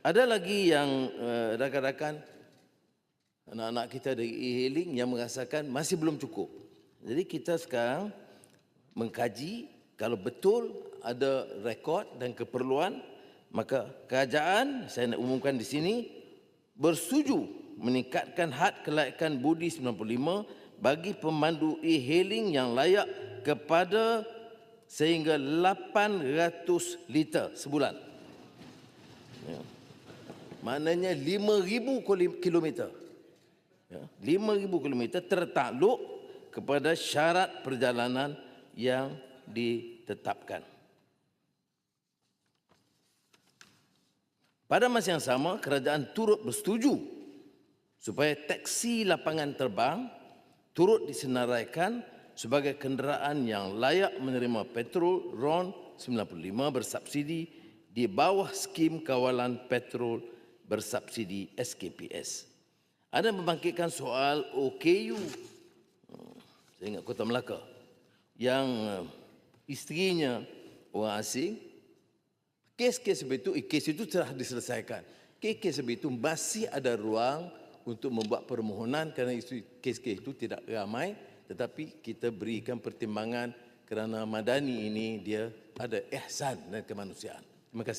Ada lagi yang uh, rakan-rakan anak-anak kita dari e-hailing yang merasakan masih belum cukup. Jadi kita sekarang mengkaji kalau betul ada rekod dan keperluan maka kerajaan saya nak umumkan di sini bersetuju meningkatkan had kelayakan budi 95 bagi pemandu e-hailing yang layak kepada sehingga 800 liter sebulan. Ya. Maknanya 5,000 kilometer. Ya. 5,000 kilometer tertakluk kepada syarat perjalanan yang ditetapkan. Pada masa yang sama, kerajaan turut bersetuju supaya taksi lapangan terbang turut disenaraikan sebagai kenderaan yang layak menerima petrol RON 95 bersubsidi di bawah skim kawalan petrol bersubsidi SKPS. Ada membangkitkan soal OKU, hmm, saya ingat Kota Melaka, yang eh, isterinya orang asing, kes-kes seperti itu, eh, kes itu telah diselesaikan. Kes-kes seperti itu masih ada ruang untuk membuat permohonan kerana kes-kes itu tidak ramai tetapi kita berikan pertimbangan kerana Madani ini dia ada ihsan dan kemanusiaan. Terima kasih.